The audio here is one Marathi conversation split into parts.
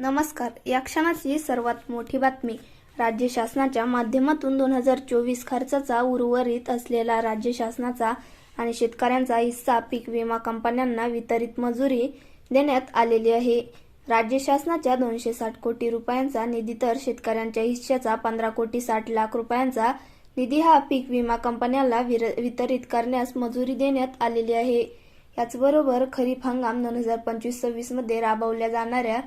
नमस्कार. या क्षणाची सर्वात मोठी बातमी. राज्य शासनाच्या माध्यमातून दोन हजार चोवीस खर्चाचा उर्वरित असलेला राज्य शासनाचा आणि शेतकऱ्यांचा हिस्सा पीक विमा कंपन्यांना वितरित मजुरी देण्यात आलेली आहे. राज्य शासनाच्या दोनशे साठ कोटी रुपयांचा निधी तर शेतकऱ्यांच्या हिश्श्याचा पंधरा कोटी साठ लाख रुपयांचा निधी हा पीक विमा कंपन्याला विर- वितरित करण्यास मजुरी देण्यात आलेली आहे. याचबरोबर खरीप हंगाम दोन हजार पंचवीस सव्वीसमध्ये राबवल्या जाणाऱ्या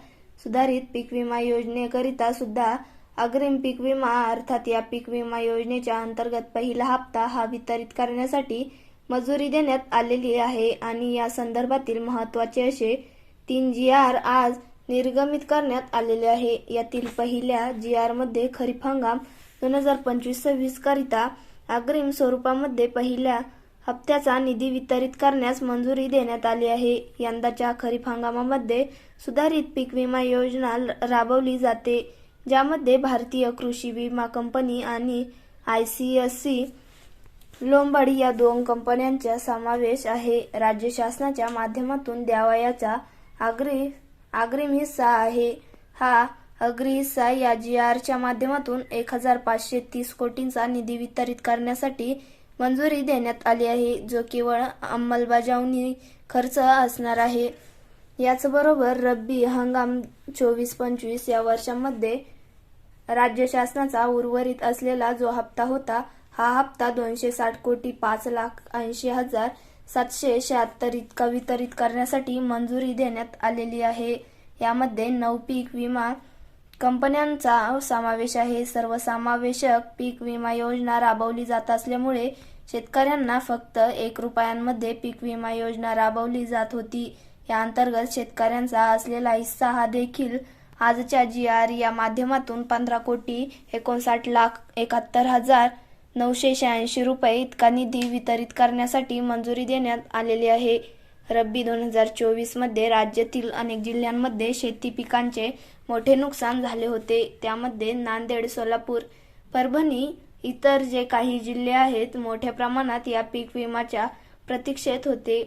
सुधारित पीक विमा योजनेकरिता सुद्धा अग्रिम पीक विमा अर्थात या पीक विमा योजनेच्या अंतर्गत पहिला हप्ता हा वितरित करण्यासाठी मंजुरी देण्यात आलेली आहे आणि या संदर्भातील महत्त्वाचे असे तीन जी आर आज निर्गमित करण्यात आलेले आहे. यातील पहिल्या जी आरमध्ये खरीप हंगाम दोन हजार पंचवीस सव्वीस करिता अग्रिम स्वरूपामध्ये पहिल्या हप्त्याचा निधी वितरित करण्यास मंजुरी देण्यात आली आहे. यंदाच्या खरीप हंगामामध्ये सुधारित पीक विमा योजना राबवली जाते ज्यामध्ये भारतीय कृषी विमा कंपनी आणि I C S C Lombard या दोन कंपन्यांचा समावेश आहे. राज्य शासनाच्या माध्यमातून द्यावयाचा आग्री अग्रिम हिस्सा आहे. हा अग्री हिस्सा या जी आरच्या माध्यमातून एक हजार पाचशे तीस कोटींचा निधी वितरित करण्यासाठी मंजुरी देण्यात आली आहे जो केवळ अंमलबजावणी खर्च असणार आहे. याचबरोबर रब्बी हंगाम चोवीस पंचवीस या वर्षांमध्ये राज्य शासनाचा उर्वरित असलेला जो हप्ता होता हा हप्ता दोनशे साठ कोटी पाच लाख ऐंशी हजार सातशे शहात्तर इतका वितरित करण्यासाठी मंजुरी देण्यात आलेली आहे. यामध्ये नऊ पीक विमा कंपन्यांचा समावेश आहे. सर्वसमावेशक पीक विमा योजना राबवली जात असल्यामुळे शेतकऱ्यांना फक्त एक रुपयांमध्ये पीक विमा योजना राबवली जात होती. या अंतर्गत शेतकऱ्यांचा असलेला हिस्सा हा देखील आजच्या जी आर या माध्यमातून पंधरा कोटी एकोणसाठ लाख एकाहत्तर हजार नऊशे शहाऐंशी रुपये इतका निधी वितरित करण्यासाठी मंजुरी देण्यात आलेली आहे. रब्बी दोन हजार चोवीसमध्ये राज्यातील अनेक जिल्ह्यांमध्ये शेती पिकांचे मोठे नुकसान झाले होते. त्यामध्ये नांदेड सोलापूर परभणी इतर जे काही जिल्हे आहेत मोठ्या प्रमाणात या पीक विमाच्या प्रतीक्षेत होते.